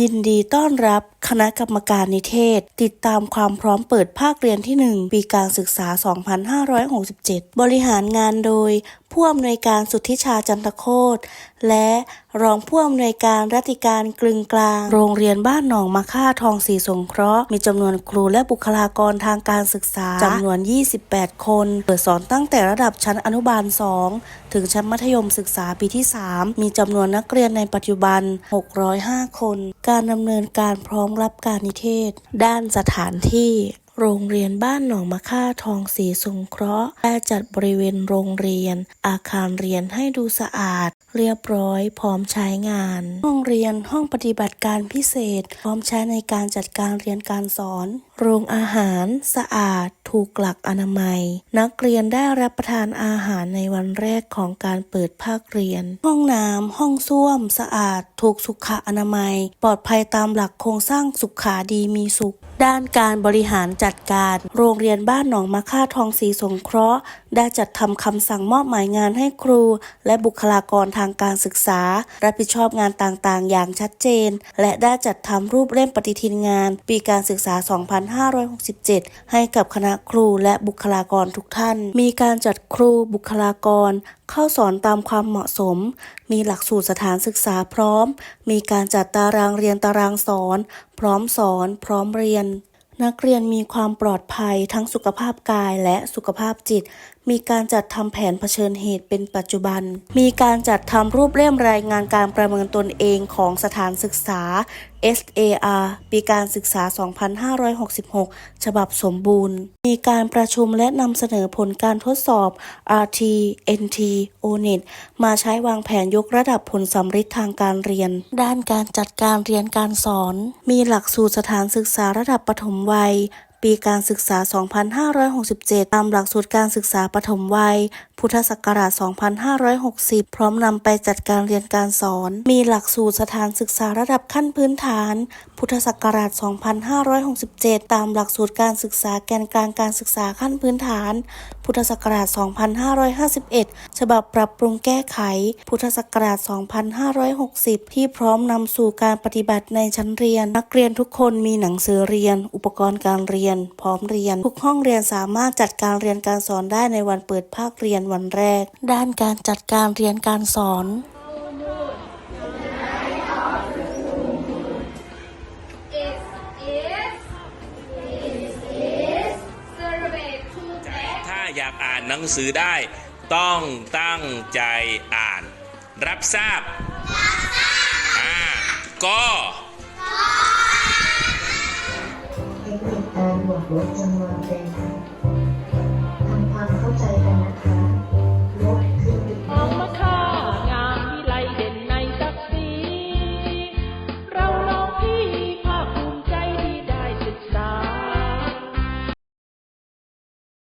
ยินดีต้อนรับคณะกรรมการนิเทศ ติดตามความพร้อมเปิดภาคเรียนที่ 1 ปีการศึกษา 2567 บริหารงานโดย ผู้อำนวยการสุทธิชาจันทโคตและ รองผู้อำนวยการรัติการกลึงกลาง โรงเรียนบ้านหนองมะค่าทองศรีสงเคราะห์ มีจำนวนครูและบุคลากรทางการศึกษาจำนวน 28 คน เปิดสอนตั้งแต่ระดับชั้นอนุบาล 2 ถึงชั้นมัธยมศึกษาปีที่ 3 มีจำนวนนักเรียนในปัจจุบัน 605 คน การดำเนินการพร้อมรับการนิเทศ ด้านสถานที่ โรงเรียนบ้านหนองมะค่าทองสีสงเคราะห์ได้จัดบริเวณโรงเรียน อาคารเรียนให้ดูสะอาด เรียบร้อย พร้อมใช้งาน ห้องเรียนห้องปฏิบัติการพิเศษ พร้อมใช้ในการจัดการเรียนการสอนโรงอาหารสะอาดถูกหลักอนามัย นักเรียนได้รับประทานอาหารในวันแรกของการเปิดภาคเรียน ห้องน้ำห้องส้วม สะอาด ถูกสุขอนามัย ปลอดภัยตามหลักโครงสร้างสุขาดีมีสุข ด้านการบริหารจัดการ โรงเรียนบ้านหนองมะค่าทองศรีสงเคราะห์ ได้จัดทำคำสั่งมอบหมายงานให้ครู และบุคลากรทางการศึกษา รับผิดชอบงานต่างๆ อย่างชัดเจน และได้จัดทำรูปเล่มปฏิทินงาน ปีการศึกษา2567 ให้กับคณะครูและบุคลากรทุกท่าน มีการจัดครูบุคลากร เข้าสอนตามความเหมาะสม มีหลักสูตรสถานศึกษาพร้อม มีการจัดตารางเรียนตารางสอน พร้อมสอน พร้อมเรียนนักเรียนมีความปลอดภัยทั้งสุขภาพกายและสุขภาพจิต มีการจัดทำแผนเผชิญเหตุเป็นปัจจุบัน มีการจัดทำรูปเล่มรายงานการประเมินตนเองของสถานศึกษา SAR ปีการศึกษา 2566 ฉบับสมบูรณ์ มีการประชุมและนำเสนอผลการทดสอบ RT NT ONET มาใช้วางแผนยกระดับผลสำฤทธิ์ทางการเรียน ด้านการจัดการเรียนการสอน มีหลักสูตรสถานศึกษาระดับปฐมวัย ปีการศึกษา 2567 ตามหลักสูตรการศึกษาปฐมวัย พุทธศักราช 2560 พร้อมนำไปจัดการเรียนการสอน มีหลักสูตรสถานศึกษาระดับขั้นพื้นฐาน พุทธศักราช 2567 ตามหลักสูตรการศึกษาแกนกลางการศึกษาขั้นพื้นฐาน พุทธศักราช 2551 ฉบับปรับปรุงแก้ไข พุทธศักราช 2560 ที่พร้อมนำสู่การปฏิบัติในชั้นเรียน นักเรียนทุกคนมีหนังสือเรียน อุปกรณ์การเรียนพร้อมเรียน ทุกห้องเรียนสามารถจัดการเรียนการสอนได้ในวันเปิดภาคเรียนวันแรก ด้านการจัดการเรียนการสอนถ้าอยากอ่านหนังสือได้ ต้องตั้งใจอ่าน รับทราบอ่าก็ คนิคการบวกลบจำนวนเต็มทำความเข้าใจกันนะคะ